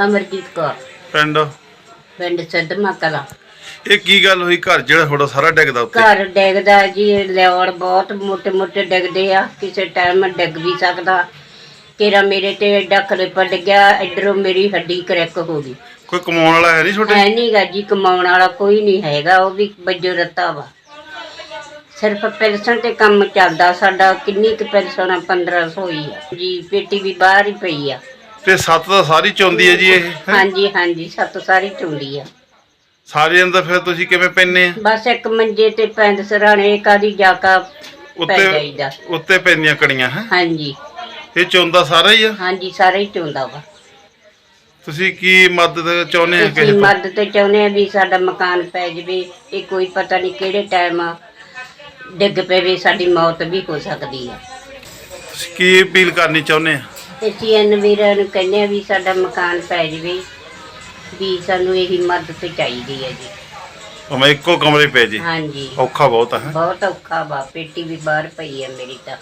ਕੌਰ। ਪਿੰਡ? ਪਿੰਡ ਸਦਮਾ ਕਲਾ ਇਹ ਕੀ ਗੱਲ ਹੋਈ ਘਰ ਜਿਹੜਾ ਤੁਹਾਡਾ ਸਾਰਾ ਡਿੱਗਦਾ ਉੱਤੇ ਘਰ ਡਿੱਗਦਾ ਜੀ ਲੈਵੜ ਬਹੁਤ ਮੋਟੇ ਮੋਟੇ ਡਿੱਗਦੇ ਆ ਕਿਸੇ ਟਾਈਮ ਡਿੱਗ ਵੀ ਸਕਦਾ। ਤੇਰਾ ਮੇਰੇ ਤੇ ਐਡਾ ਖਲੇਪਾ ਡਿੱਗਿਆ ਇਧਰੋਂ ਮੇਰੀ ਹੱਡੀ ਕਰੈਕ ਹੋ ਗਈ। ਕੋਈ ਕਮਾਉਣ ਵਾਲਾ ਹੈ ਨਹੀਂ ਛੋਟੇ ਹੈ ਨਹੀਂਗਾ ਜੀ ਕਮਾਉਣ ਵਾਲਾ ਕੋਈ ਨਹੀਂ ਹੈਗਾ ਉਹ ਵੀ ਬੱਜੋ ਰੱਤਾ ਵਾ। ਸਿਰਫ ਪੈਨਸ਼ਨ ਤੇ ਕੰਮ ਚੱਲਦਾ ਸਾਡਾ ਕਿੰਨੀ ਕੁ ਪੈਨਸ਼ਨ ਆ 1500 ਹੀ ਆ। ਜੀ ਪੇਟੀ ਵੀ ਬਾਹਰ ਹੀ ਪਈ ਆ। ਤੇ ਸੱਤ ਤਾਂ ਸਾਰੀ ਚੌਂਦੀ ਹੈ ਜੀ ਇਹ? ਹਾਂਜੀ ਹਾਂਜੀ ਸੱਤ ਸਾਰੀ ਚੁੰਡੀ ਆ। ਸਾਰੇ ਅੰਦਰ ਫਿਰ ਤੁਸੀਂ ਕਿਵੇਂ ਪੈਨੇ ਆ? ਬਸ ਇੱਕ ਮੰਜੇ ਤੇ ਪੈਂਦ ਸਰਾਣੇ ਕਾਦੀ ਜਾਕਾ ਪੈ ਉੱਤੇ ਜਾਈਦਾ। ਉੱਤੇ ਪੈਂਦੀਆਂ ਕੜੀਆਂ ਹੈ? ਹਾਂਜੀ। ਇਹ ਚੌਂਦਾ ਸਾਰਾ ਹੀ ਆ? ਹਾਂਜੀ ਸਾਰਾ ਹੀ ਚੁੰਦਾ ਵਾ। ਤੁਸੀਂ ਕੀ ਮਦਦ ਚਾਹੁੰਦੇ ਆ ਅਸੀਂ ਕਿਸੇ ਤੋਂ ਮਦਦ ਤੇ ਚਾਹੁੰਦੇ ਆ ਵੀ ਸਾਡਾ ਮਕਾਨ ਪੈ ਜਵੇ ਇਹ ਕੋਈ ਪਤਾ ਨਹੀਂ ਕਿਹੜੇ ਟਾਈਮ ਡਿੱਗ ਪਵੇ ਸਾਡੀ ਮੌਤ ਵੀ ਹੋ ਸਕਦੀ ਆ। ਤੁਸੀਂ ਕੀ ਅਪੀਲ ਕਰਨੀ ਚਾਹੁੰਦੇ ਆ? ਤੇ ਚੀਨ ਵੀਰਾਂ ਨੂੰ ਕਹਿੰਦੇ ਆ ਵੀ ਸਾਡਾ ਮਕਾਨ ਪੈ ਜਵੇ ਵੀ ਸਾਨੂੰ ਇਹੀ ਮਦਦ ਚਾਹੀਦੀ ਹੈ ਜੀ। ਭਾਵੇਂ ਇੱਕੋ ਕਮਰੇ ਪੈ ਜੇ। ਹਾਂਜੀ। ਔਖਾ ਬਹੁਤ ਹੈ? ਬਹੁਤ ਔਖਾ ਵਾ ਪੇਟੀ ਵੀ ਬਾਹਰ ਪਈ ਹੈ ਮੇਰੀ ਤਾਂ।